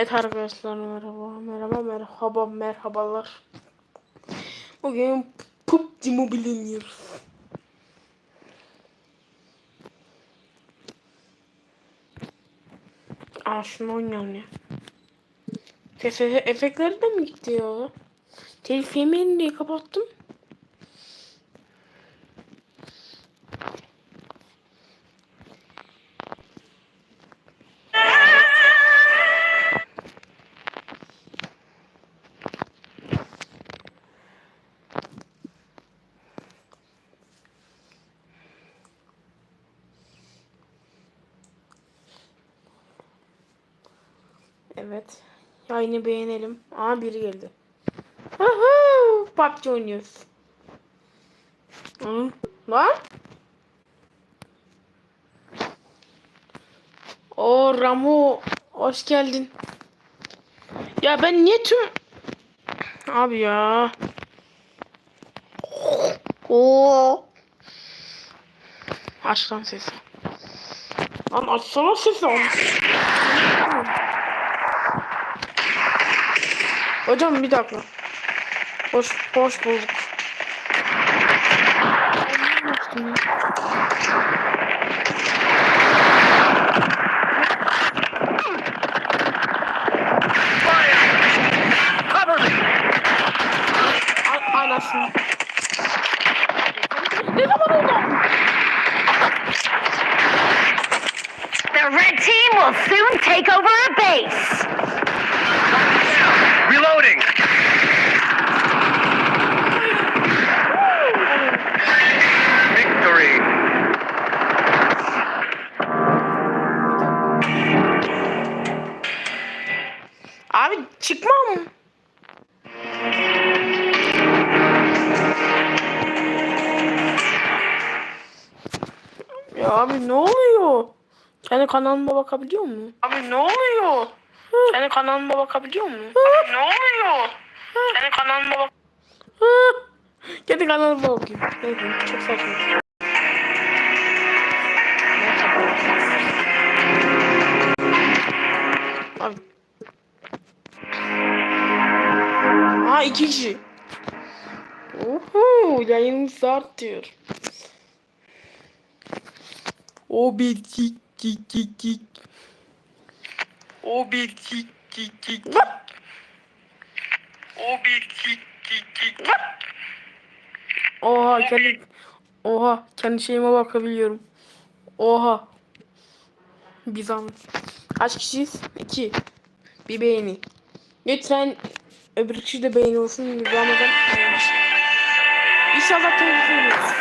Evet arkadaşlar merhaba merhaba merhaba merhabalar. Bugün PUBG Mobile oynuyoruz. Aa şunu oynayalım ya. Ses efektleri de mi gitti ya? Telif yemeğini kapattım. Evet. Yayını beğenelim. Aa biri geldi. Aha, PUBG oynuyoruz. Hı? Lan? O Ramu hoş geldin. Ya ben niye tüm Abi ya. Oo. Aç lan sesi. Lan açsana sesi. Hocam bir dakika. Hoş, hoş bulduk. Cover me! A- Anasını. Ne zaman oldu? The red team will soon take over a base. Çıkmam. Ya abi ne oluyor? Kendi kanalıma bakabiliyor mu? Abi ne oluyor? Kendi kanalıma bakabiliyor mu? Abi ne oluyor? Kendi kanalıma bak. Kendi kanalıma bakayım. Ne diyeyim? Çok saçma. Aa iki kişi. Oho yayınımız artıyor. O bir tik tik tik tik. O bir tik tik tik. O bir tik tik tik. Oha kendi Oha kendi şeyime bakabiliyorum. Oha. Bir zahmet. Kaç kişiyiz? İki. Bir beğeni. Lütfen öbür kişi de beğeni olsun. Zahmetten. İnşallah telif.